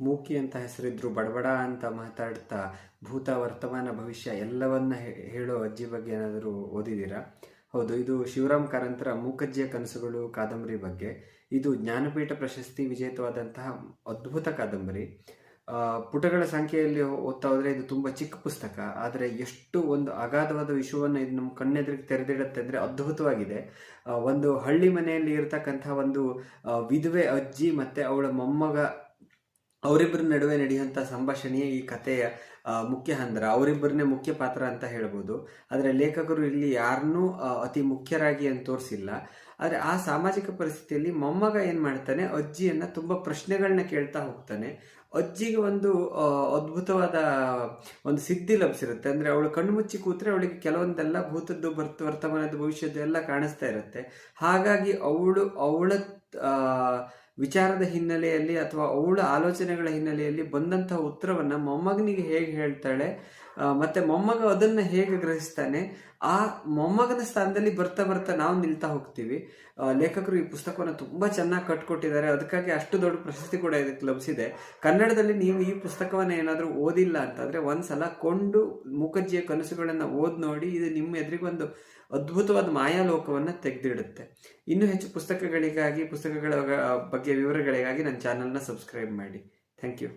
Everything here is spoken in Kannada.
ಮೂಕಿ ಅಂತ ಹೆಸರಿದ್ರು, ಬಡಬಡ ಅಂತ ಮಾತಾಡ್ತಾ ಭೂತ ವರ್ತಮಾನ ಭವಿಷ್ಯ ಎಲ್ಲವನ್ನ ಹೇಳೋ ಅಜ್ಜಿ ಬಗ್ಗೆ ಏನಾದರೂ ಓದಿದ್ದೀರಾ? ಹೌದು, ಇದು ಶಿವರಾಮ್ ಕಾರಂತರ ಮೂಕಜ್ಜಿಯ ಕನಸುಗಳು, ಕಾದಂಬರಿ ಬಗ್ಗೆ. ಇದು ಜ್ಞಾನಪೀಠ ಪ್ರಶಸ್ತಿ ವಿಜೇತವಾದಂತಹ ಅದ್ಭುತ ಕಾದಂಬರಿ. ಪುಟಗಳ ಸಂಖ್ಯೆಯಲ್ಲಿ ಓದ್ತಾ ಹೋದ್ರೆ ಇದು ತುಂಬಾ ಚಿಕ್ಕ ಪುಸ್ತಕ, ಆದರೆ ಎಷ್ಟು ಒಂದು ಅಗಾಧವಾದ ವಿಶ್ವವನ್ನು ಇದು ನಮ್ಮ ಕಣ್ಣೆದುರಿಗೆ ತೆರೆದಿಡುತ್ತೆ ಅಂದ್ರೆ ಅದ್ಭುತವಾಗಿದೆ. ಒಂದು ಹಳ್ಳಿ ಮನೆಯಲ್ಲಿ ಇರತಕ್ಕಂತಹ ಒಂದು ವಿಧವೆ ಅಜ್ಜಿ ಮತ್ತೆ ಅವಳ ಮೊಮ್ಮಗ ಅವರಿಬ್ಬರ ನಡುವೆ ನಡೆಯುವಂಥ ಸಂಭಾಷಣೆಯೇ ಈ ಕಥೆಯ ಮುಖ್ಯ ಹಂದರ, ಅವರಿಬ್ಬರನ್ನೇ ಮುಖ್ಯ ಪಾತ್ರ ಅಂತ ಹೇಳ್ಬೋದು. ಆದರೆ ಲೇಖಕರು ಇಲ್ಲಿ ಯಾರನ್ನೂ ಅತಿ ಮುಖ್ಯರಾಗಿ ಅಂತ ತೋರಿಸಿಲ್ಲ. ಆದರೆ ಆ ಸಾಮಾಜಿಕ ಪರಿಸ್ಥಿತಿಯಲ್ಲಿ ಮೊಮ್ಮಗ ಏನು ಮಾಡ್ತಾನೆ, ಅಜ್ಜಿಯನ್ನು ತುಂಬ ಪ್ರಶ್ನೆಗಳನ್ನ ಕೇಳ್ತಾ ಹೋಗ್ತಾನೆ. ಅಜ್ಜಿಗೆ ಒಂದು ಅದ್ಭುತವಾದ ಒಂದು ಸಿದ್ಧಿ ಲಭಿಸಿರುತ್ತೆ. ಅಂದರೆ ಅವಳು ಕಣ್ಣು ಮುಚ್ಚಿ ಕೂತ್ರೆ ಅವಳಿಗೆ ಕೆಲವೊಂದೆಲ್ಲ ಭೂತದ್ದು ಬರ್ತ ವರ್ತಮಾನದ ಭವಿಷ್ಯದ್ದು ಎಲ್ಲ ಕಾಣಿಸ್ತಾ ಇರುತ್ತೆ. ಹಾಗಾಗಿ ಅವಳು ಅವಳ ವಿಚಾರದ ಹಿನ್ನೆಲೆಯಲ್ಲಿ ಅಥವಾ ಅವಳ ಆಲೋಚನೆಗಳ ಹಿನ್ನೆಲೆಯಲ್ಲಿ ಬಂದಂತಹ ಉತ್ತರವನ್ನು ಮೊಮ್ಮಗನಿಗೆ ಹೇಗೆ ಹೇಳ್ತಾಳೆ ಮತ್ತೆ ಮೊಮ್ಮಗ ಅದನ್ನ ಹೇಗೆ ಗ್ರಹಿಸ್ತಾನೆ, ಆ ಮೊಮ್ಮಗನ ಸ್ಥಾನದಲ್ಲಿ ಬರ್ತಾ ಬರ್ತಾ ನಾವು ನಿಲ್ತಾ ಹೋಗ್ತೀವಿ. ಲೇಖಕರು ಈ ಪುಸ್ತಕವನ್ನು ತುಂಬಾ ಚೆನ್ನಾಗಿ ಕಟ್ಕೊಟ್ಟಿದ್ದಾರೆ. ಅದಕ್ಕಾಗಿ ಅಷ್ಟು ದೊಡ್ಡ ಪ್ರಶಸ್ತಿ ಕೂಡ ಇದಕ್ಕೆ ಲಭಿಸಿದೆ. ಕನ್ನಡದಲ್ಲಿ ನೀವು ಈ ಪುಸ್ತಕವನ್ನ ಏನಾದರೂ ಓದಿಲ್ಲ ಅಂತಂದ್ರೆ ಒಂದ್ಸಲ ಕೊಂಡು ಮುಖಜ್ಜಿಯ ಕನಸುಗಳನ್ನು ಓದ್ ನೋಡಿ, ಇದು ನಿಮ್ಮ ಎದುರಿಗೊಂದು ಅದ್ಭುತವಾದ ಮಾಯಾಲೋಕವನ್ನು ತೆಗೆದಿಡುತ್ತೆ. ಇನ್ನೂ ಹೆಚ್ಚು ಪುಸ್ತಕಗಳಿಗಾಗಿ, ಪುಸ್ತಕಗಳ ಬಗ್ಗೆ ವಿವರಗಳಿಗಾಗಿ ನನ್ನ ಚಾನಲ್ನ ಸಬ್ಸ್ಕ್ರೈಬ್ ಮಾಡಿ. Thank you.